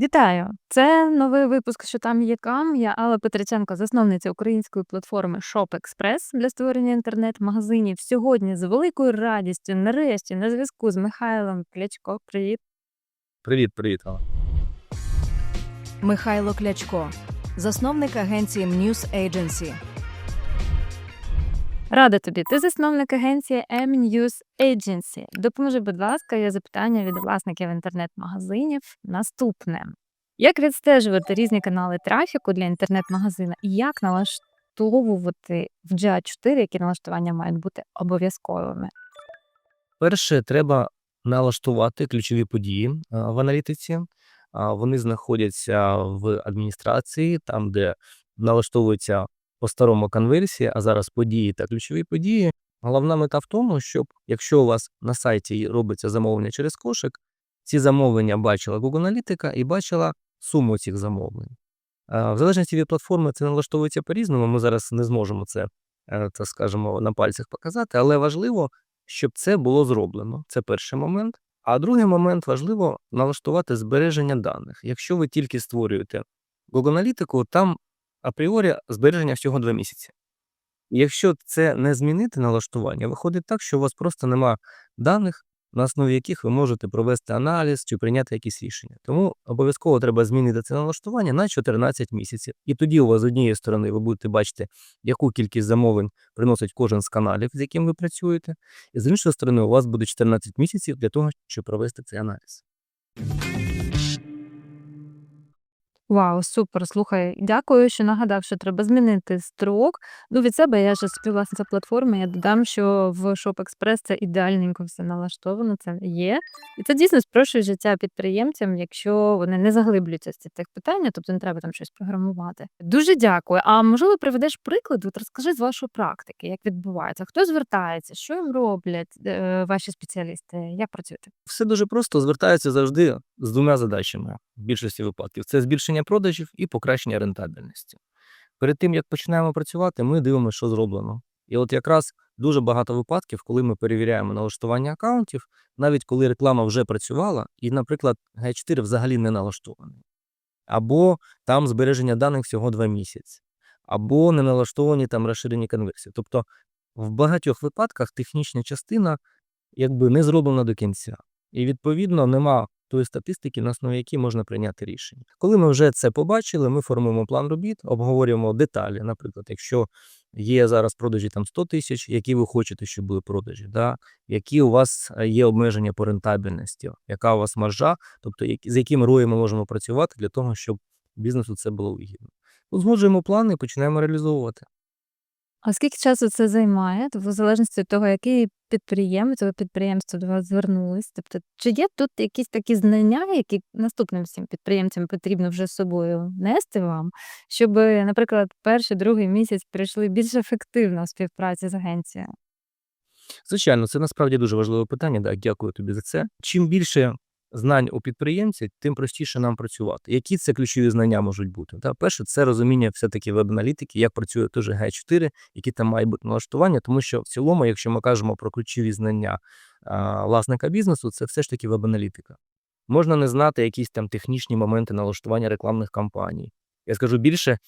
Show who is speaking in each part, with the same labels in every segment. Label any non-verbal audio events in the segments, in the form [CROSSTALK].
Speaker 1: Вітаю! Це новий випуск «Що там є кам». Я Алла Петриченко, засновниця української платформи ShopExpress для створення інтернет-магазинів. Сьогодні з великою радістю, нарешті, на зв'язку з Михайлом Клячко. Привіт!
Speaker 2: Привіт, привіт, Алла.
Speaker 3: Михайло Клячко, засновник агенції News Agency.
Speaker 1: Рада тобі. Ти засновник агенції M-News Agency. Допоможи, будь ласка, є запитання від власників інтернет-магазинів. Наступне. Як відстежувати різні канали трафіку для інтернет-магазина і як налаштовувати в GA4, які налаштування мають бути обов'язковими?
Speaker 2: Перше, треба налаштувати ключові події в аналітиці. Вони знаходяться в адміністрації, там, де налаштовується по-старому конверсія, а зараз події та ключові події. Головна мета в тому, щоб якщо у вас на сайті робиться замовлення через кошик, ці замовлення бачила Google Аналітика і бачила суму цих замовлень. В залежності від платформи це налаштовується по-різному. Ми зараз не зможемо це, е, так скажемо, на пальцях показати, але важливо, щоб це було зроблено. Це перший момент. А другий момент важливо налаштувати збереження даних. Якщо ви тільки створюєте Google Аналітику, там апріорі збереження всього 2 місяці. Якщо це не змінити налаштування, виходить так, що у вас просто нема даних, на основі яких ви можете провести аналіз чи прийняти якісь рішення. Тому обов'язково треба змінити це налаштування на 14 місяців. І тоді у вас з однієї сторони ви будете бачити, яку кількість замовлень приносить кожен з каналів, з яким ви працюєте, і з іншої сторони, у вас буде 14 місяців для того, щоб провести цей аналіз.
Speaker 1: Вау, супер. Слухай, дякую, що нагадав, що треба змінити строк. Ну, від себе я ж співвласниця платформи. Я додам, що в ShopExpress це ідеальненько все налаштовано, це є. І це дійсно спрощує життя підприємцям, якщо вони не заглиблюються в цих питання, тобто не треба там щось програмувати. Дуже дякую. А можливо, приведеш приклад? От розкажи з вашої практики, як відбувається, хто звертається, що їм роблять е, ваші спеціалісти, як працюєте?
Speaker 2: Все дуже просто звертаються завжди з двома задачами в більшості випадків: це збільшення продажів і покращення рентабельності. Перед тим як починаємо працювати, ми дивимося, що зроблено. І от якраз дуже багато випадків, коли ми перевіряємо налаштування акаунтів, навіть коли реклама вже працювала, і, наприклад, G4 взагалі не налаштований, або там збереження даних всього 2 місяці, або не налаштовані там розширені конверсії. Тобто в багатьох випадках технічна частина якби не зроблена до кінця. І відповідно нема тої статистики, на основі якій можна прийняти рішення. Коли ми вже це побачили, ми формуємо план робіт, обговорюємо деталі. Наприклад, якщо є зараз продажі там 100 тисяч, які ви хочете, щоб були продажі, да? які у вас е, є обмеження по рентабельності, яка у вас маржа, тобто з якими рої ми можемо працювати для того, щоб бізнесу це було вигідно. Узгоджуємо плани і починаємо реалізовувати.
Speaker 1: А скільки часу це займає? Тобто, в залежності від того, який підприємець або підприємство до вас звернулись. Тобто, чи є тут якісь такі знання, які наступним всім підприємцям потрібно вже з собою нести вам, щоб, наприклад, перший, другий місяць прийшли більш ефективно в співпраці з агенцією?
Speaker 2: Звичайно, це насправді дуже важливе питання. Так, дякую тобі за це. Чим більше знань у підприємця, тим простіше нам працювати. Які це ключові знання можуть бути? Та перше, це розуміння все-таки веб-аналітики, як працює той же G4, які там мають бути налаштування, тому що в цілому, якщо ми кажемо про ключові знання а, власника бізнесу, це все ж таки веб-аналітика. Можна не знати якісь там технічні моменти налаштування рекламних кампаній. Я скажу більше,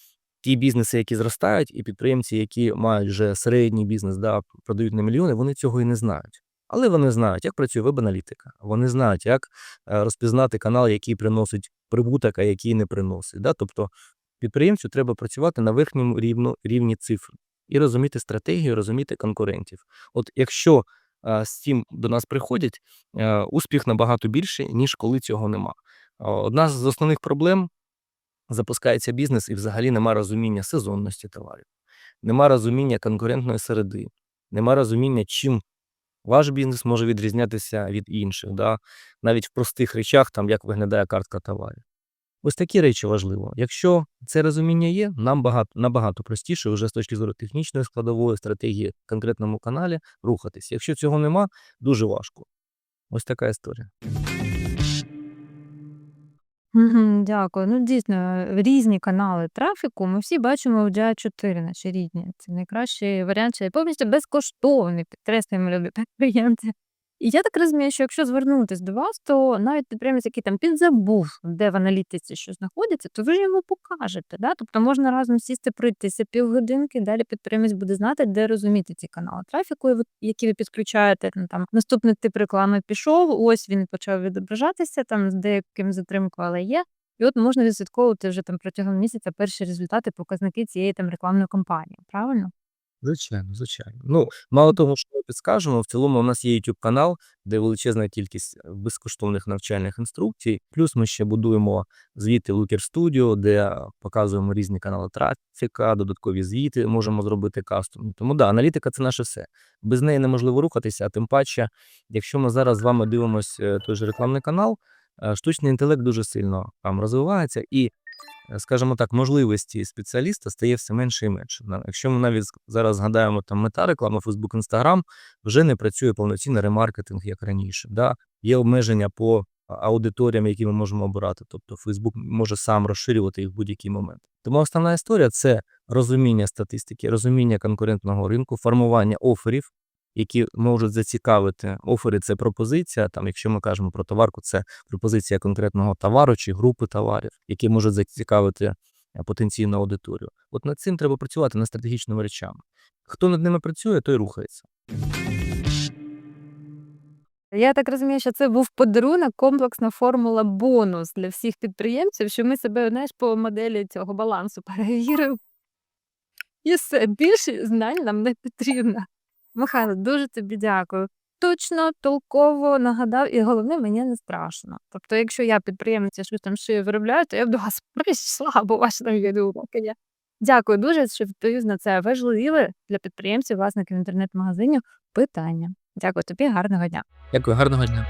Speaker 2: ті бізнеси, які зростають, і підприємці, які мають вже середній бізнес, да, продають на мільйони, вони цього і не знають. Але вони знають, як працює веб-аналітика. Вони знають, як е, розпізнати канал, який приносить прибуток, а який не приносить. Да? Тобто підприємцю треба працювати на верхньому рівну, рівні цифр і розуміти стратегію, розуміти конкурентів. От якщо е, з цим до нас приходять, е, успіх набагато більший, ніж коли цього нема. Одна з основних проблем запускається бізнес і взагалі нема розуміння сезонності товарів, нема розуміння конкурентної середи, нема розуміння, чим ваш бізнес може відрізнятися від інших, да? навіть в простих речах, там як виглядає картка товарів. Ось такі речі важливо. Якщо це розуміння є, нам багато, набагато простіше вже з точки зору технічної складової стратегії в конкретному каналі рухатись. Якщо цього нема, дуже важко. Ось така історія.
Speaker 1: Дякую. Ну, дійсно, різні канали трафіку ми всі бачимо в GA4, наші рідні. Це найкращий варіант, Ще повністю безкоштовний, підкреслюємо, любі підприємці. І я так розумію, що якщо звернутись до вас, то навіть підприємець, який там підзабув, де в аналітиці що знаходиться, то ви ж йому покажете. Да? Тобто можна разом сісти, пройтися півгодинки, далі підприємець буде знати, де розуміти ці канали трафіку, які ви підключаєте. Ну, Там наступний тип реклами пішов, ось він почав відображатися там з деяким затримкою, але є. І от можна відслідковувати вже там протягом місяця перші результати, показники цієї там рекламної кампанії. Правильно?
Speaker 2: Звичайно, звичайно. Ну, мало того, що ми підскажемо, в цілому у нас є YouTube канал, де величезна кількість е, безкоштовних навчальних інструкцій. Плюс ми ще будуємо звіти Looker Studio, де показуємо різні канали трафіка, додаткові звіти можемо зробити кастомні. Тому да, аналітика це наше все. Без неї неможливо рухатися, а тим паче, якщо ми зараз з вами дивимося той же рекламний канал, е, штучний інтелект дуже сильно там розвивається і е, скажімо так, можливості спеціаліста стає все менше і менше. Якщо ми навіть зараз згадаємо там мета реклами Facebook, Instagram, вже не працює повноцінний ремаркетинг, як раніше. Да? Є обмеження по аудиторіям, які ми можемо обирати. Тобто Facebook може сам розширювати їх в будь-який момент. Тому основна історія це розуміння статистики, розуміння конкурентного ринку, формування оферів, які можуть зацікавити. Офери це пропозиція. Там, якщо ми кажемо про товарку, це пропозиція конкретного товару чи групи товарів, які можуть зацікавити е, потенційну аудиторію. От над цим треба працювати над стратегічними речами. Хто над ними працює, той рухається.
Speaker 1: Я так розумію, що це був подарунок, комплексна формула бонус для всіх підприємців, що ми себе знаєш, по моделі цього балансу перевірив. І все, більше знань нам не потрібно. Михайло, дуже тобі дякую. Точно, толково нагадав, і головне, мені не страшно. Тобто, якщо я підприємниця щось там шию виробляю, то я б до [LAUGHS] вас прийшла, бо ваше відеоуроки є. Дякую дуже, що відповів на це важливе для підприємців, власників інтернет-магазинів питання. Дякую тобі, гарного дня.
Speaker 2: Дякую, гарного дня.